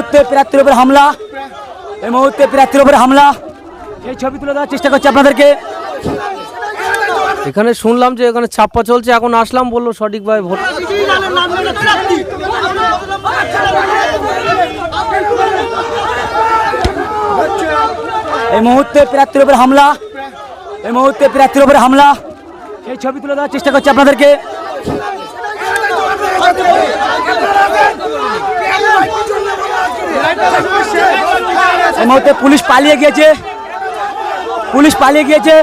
মুহূর্তে প্রার্থীর উপর হামলা। এই মুহূর্তে প্রার্থীর উপর হামলা। এই ছবি তুলে দেওয়ার চেষ্টা করছি আপনাদেরকে। এখানে শুনলাম যে এখানে ছাপ্পা চলছে এখন আসলাম বলল সঠিকভাবে ভোট। এই মুহূর্তে প্রার্থীর উপর হামলা। এই মুহূর্তে প্রার্থীর উপর হামলা। এই ছবি তুলে দেওয়ার চেষ্টা করছি আপনাদেরকে এই মুহূর্তে পুলিশ পালিয়ে গিয়েছে। পুলিশ পালিয়ে গিয়েছে।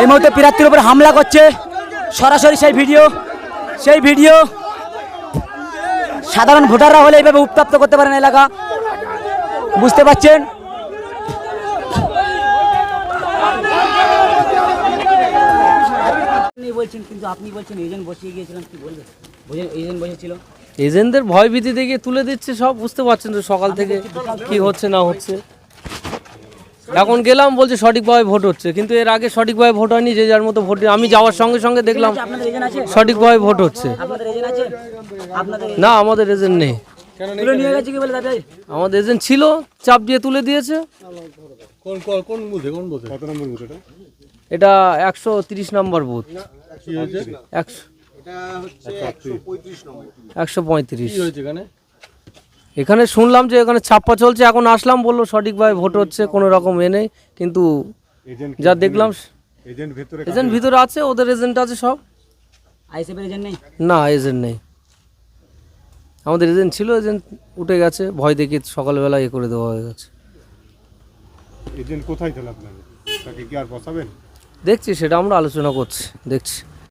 এই মুহূর্তে প্রার্থীর উপর হামলা করছে। সরাসরি সেই ভিডিও সেই ভিডিও। সাধারণ ভোটাররা হলে এইভাবে উত্তপ্ত করতে পারেন এলাকা। বুঝতে পারছেন? বলছেন কিন্তু আপনি বলছেন এজেন্ট বসিয়ে গিয়েছিলাম কি বলবেন এজেন্ট বসেছিল। এজেন্টদের ভয় ভীতি দেখে তুলে দিচ্ছে সব বুঝতে পারছেন তো সকাল থেকে কি হচ্ছে না হচ্ছে। এখন গেলাম বলছে সঠিকভাবে ভোট হচ্ছে কিন্তু এর আগে সঠিকভাবে ভোট হয়নি যে যার মতো ভোট আমি যাওয়ার সঙ্গে সঙ্গে দেখলাম আপনাদের এজেন্ট আছে? সঠিকভাবে ভোট হচ্ছে। আপনাদের এজেন্ট আছে? আপনাদের না আমাদের এজেন্ট নেই। তুলে নিয়ে গেছে কি বলে দাদা আমাদের এজেন্ট ছিল চাপ দিয়ে তুলে দিয়েছে। কোন কোন কোন বুথে কোন বুথে? কত নম্বর বুথ এটা? এটা একশো তিরিশ নম্বর বুথ। একশো পঁয়ত্রিশ এখানে? এখানে শুনলাম যে এখানে ছাপ্পা চলছে এখন আসলাম বলল সঠিকভাবে ভোট হচ্ছে কোনো রকম এ নেই কিন্তু যা দেখলাম এজেন্ট ভিতরে আছে ওদের এজেন্ট আছে সব। না এজেন্ট নেই। আমাদের এজেন্ট ছিল এজেন্ট উঠে গেছে ভয় দেখে সকালবেলা এ করে দেওয়া হয়ে গেছে। এজেন্ট কোথায় তাহলে আপনার তাকে কি আর বসাবেন? দেখছি সেটা আমরা আলোচনা করছি দেখছি।